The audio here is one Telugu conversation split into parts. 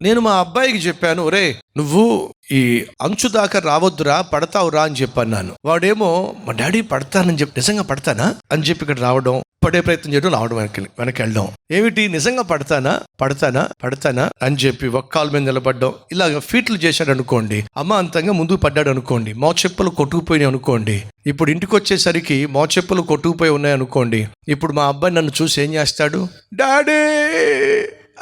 నేను మా అబ్బాయికి చెప్పాను రే నువ్వు ఈ అంచు దాకా రావద్దురా పడతావురా అని చెప్పన్నాను వాడేమో మా డాడీ పడతానని చెప్పి నిజంగా పడతానా? అని చెప్పి ఇక్కడ రావడం పడే ప్రయత్నం చేయడం రావడం వెనక వెనక్కి వెళ్ళడం ఏమిటి? నిజంగా పడతానా? పడతానా? పడతానా? అని చెప్పి ఒక్కాల మీద నిలబడ్డం. ఇలాగ ఫీట్లు చేశాడు అనుకోండి అమ్మ అంతంగా ముందుకు పడ్డాడు అనుకోండి మా చెప్పులు కొట్టుకుపోయినాయి అనుకోండి ఇప్పుడు ఇంటికి వచ్చేసరికి మా చెప్పులు కొట్టుకుపోయి ఉన్నాయి అనుకోండి ఇప్పుడు మా అబ్బాయి నన్ను చూసి ఏం చేస్తాడు? డాడీ!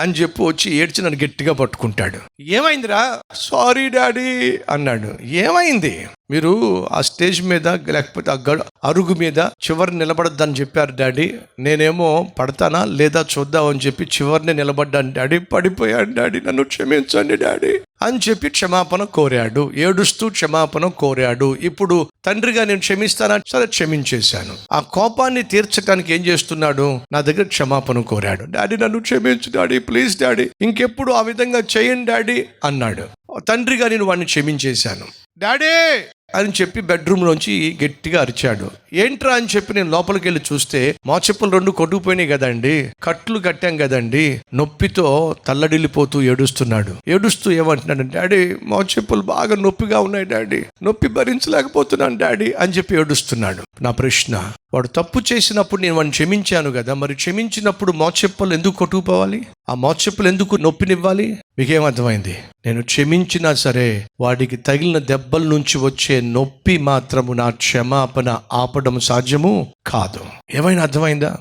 అని చెప్పి వచ్చి ఏడ్చి నన్ను గట్టిగా పట్టుకుంటాడు. ఏమైందిరా? సారీ డాడీ అన్నాడు. ఏమైంది? మీరు ఆ స్టేజ్ మీద లేకపోతే ఆ గడు అరుగు మీద చివరి నిలబడద్దని చెప్పారు డాడీ. నేనేమో పడతానా లేదా చూద్దాం అని చెప్పి చివరిని నిలబడ్డాను డాడీ. పడిపోయాను డాడీ నన్ను క్షమించండి డాడీ అని చెప్పి క్షమాపణ కోరాడు. ఏడుస్తూ క్షమాపణ కోరాడు. ఇప్పుడు తండ్రిగా నేను క్షమిస్తానా? సరే క్షమించేశాను. ఆ కోపాన్ని తీర్చడానికి ఏం చేస్తున్నాడు? నా దగ్గర క్షమాపణ కోరాడు. డాడీ నన్ను క్షమించు డాడీ ప్లీజ్ డాడీ. ఇంకెప్పుడు ఆ విధంగా చేయండి డాడీ అన్నాడు. తండ్రిగా నేను వాడిని క్షమించేశాను. డాడీ! అని చెప్పి బెడ్రూమ్ లోంచి గట్టిగా అరిచాడు. ఏంట్రా? అని చెప్పి నేను లోపలికి వెళ్ళి చూస్తే మా చెప్పులు రెండు కొట్టుకుపోయినాయి కదండి. కట్లు కట్టాం కదండి. నొప్పితో తల్లడిల్లిపోతూ ఏడుస్తున్నాడు. ఏడుస్తూ ఏమంటున్నాడు డాడీ మా చెప్పులు బాగా నొప్పిగా ఉన్నాయి డాడీ. నొప్పి భరించలేకపోతున్నాను డాడీ. అని చెప్పి ఏడుస్తున్నాడు. నా ప్రశ్న వాడు తప్పు చేసినప్పుడు నేను వాడిని క్షమించాను కదా మరి క్షమించినప్పుడు మోచెప్పలు ఎందుకు కొట్టుకుపోవాలి? ఆ మోచెప్పలు ఎందుకు నొప్పినివ్వాలి? మీకేం అర్థమైంది నేను క్షమించినా సరే వాడికి తగిలిన దెబ్బల నుంచి వచ్చే నొప్పి మాత్రము నా క్షమాపణ ఆపడం సాధ్యము కాదు. ఏమైనా అర్థమైందా?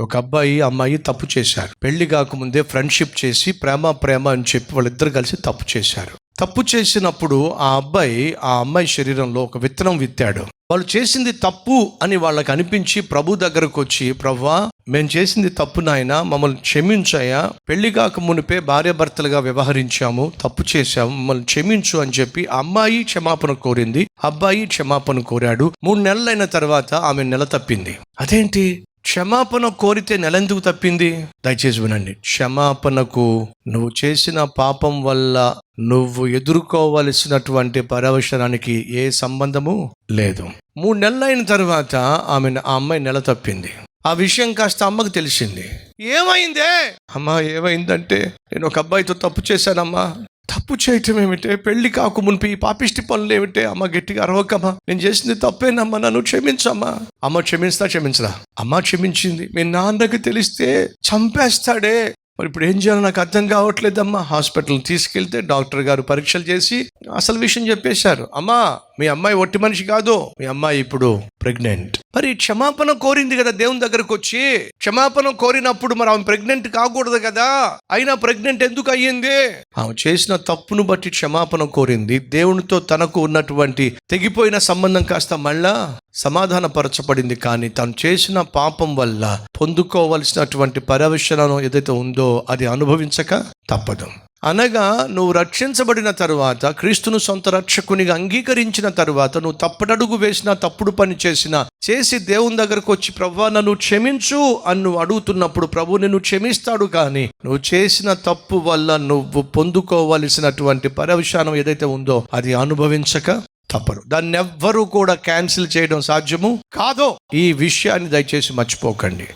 ఒక అబ్బాయి అమ్మాయి తప్పు చేశారు. పెళ్ళి కాకముందే ఫ్రెండ్షిప్ చేసి ప్రేమ ప్రేమ అని చెప్పి వాళ్ళిద్దరు కలిసి తప్పు చేశారు. తప్పు చేసినప్పుడు ఆ అబ్బాయి ఆ అమ్మాయి శరీరంలో ఒక విత్తనం విత్తాడు. వాళ్ళు చేసింది తప్పు అని వాళ్ళకి అనిపించి ప్రభు దగ్గరకు వచ్చి ప్రవ్వా మేము చేసింది తప్పు నాయన మమ్మల్ని క్షమించాయా పెళ్ళి కాక మునిపే భార్యాభర్తలుగా వ్యవహరించాము తప్పు చేశాము మమ్మల్ని క్షమించు అని చెప్పి అమ్మాయి క్షమాపణ కోరింది. అబ్బాయి క్షమాపణ కోరాడు. మూడు నెలలైన తర్వాత ఆమె నెల తప్పింది. అదేంటి? క్షమాపణ కోరితే నెలెందుకు తప్పింది? దయచేసి వినండి. క్షమాపణకు నువ్వు చేసిన పాపం వల్ల నువ్వు ఎదుర్కోవలసినటువంటి పరవశనానికి ఏ సంబంధము? లేదు. మూడు నెలలైన తర్వాత ఆమె ఆ అమ్మాయి నెల తప్పింది. ఆ విషయం కాస్త అమ్మకు తెలిసింది. ఏమైందే? అమ్మా ఏమైందంటే నేను ఒక అబ్బాయితో తప్పు చేశానమ్మా. తప్పు చేయటం ఏమిటే? పెళ్ళి కాకు మునిపి ఈ పాపిష్టి పనులు ఏమిటే? అమ్మ గట్టిగా అరవకమ్మా. నేను చేసింది తప్పేనమ్మా నన్ను క్షమించమ్మా. అమ్మ క్షమించదా క్షమించదా? అమ్మ క్షమించింది. మీ నాన్నకి తెలిస్తే చంపేస్తాడే. మరి ఇప్పుడు ఏం చేయాలో నాకు అర్థం కావట్లేదమ్మా. హాస్పిటల్ తీసుకెళ్తే డాక్టర్ గారు పరీక్షలు చేసి అసలు విషయం చెప్పేశారు. అమ్మా మీ అమ్మాయి ఒట్టి మనిషి కాదు. మీ అమ్మాయి ఇప్పుడు ప్రెగ్నెంట్ మరి క్షమాపణ కోరింది కదా దేవుని దగ్గరకు వచ్చి. క్షమాపణ కోరినప్పుడు మరి ఆమె ప్రెగ్నెంట్ కాకూడదు కదా. అయినా ప్రెగ్నెంట్ ఎందుకు అయ్యింది? ఆమె చేసిన తప్పును బట్టి క్షమాపణ కోరింది. దేవునితో తనకు ఉన్నటువంటి తెగిపోయిన సంబంధం కాస్త మళ్ళా సమాధానపరచబడింది. కానీ తను చేసిన పాపం వల్ల పొందుకోవలసినటువంటి పరవశనం ఏదైతే ఉందో అది అనుభవించక తప్పదు. అనగా నువ్వు రక్షించబడిన తరువాత క్రీస్తును సొంత రక్షకునిగా అంగీకరించిన తరువాత నువ్వు తప్పటడుగు వేసిన తప్పుడు పని చేసిన చేసి దేవుని దగ్గరకు వచ్చి ప్రవ్వా నన్ను క్షమించు అని నువ్వు అడుగుతున్నప్పుడు ప్రభు నిన్ను క్షమిస్తాడు కానీ నువ్వు చేసిన తప్పు వల్ల నువ్వు పొందుకోవలసినటువంటి పరవశానం ఏదైతే ఉందో అది అనుభవించక తప్పదు దాన్ని ఎవ్వరూ కూడా క్యాన్సిల్ చేయడం సాధ్యము కాదో. ఈ విషయాన్ని దయచేసి మర్చిపోకండి.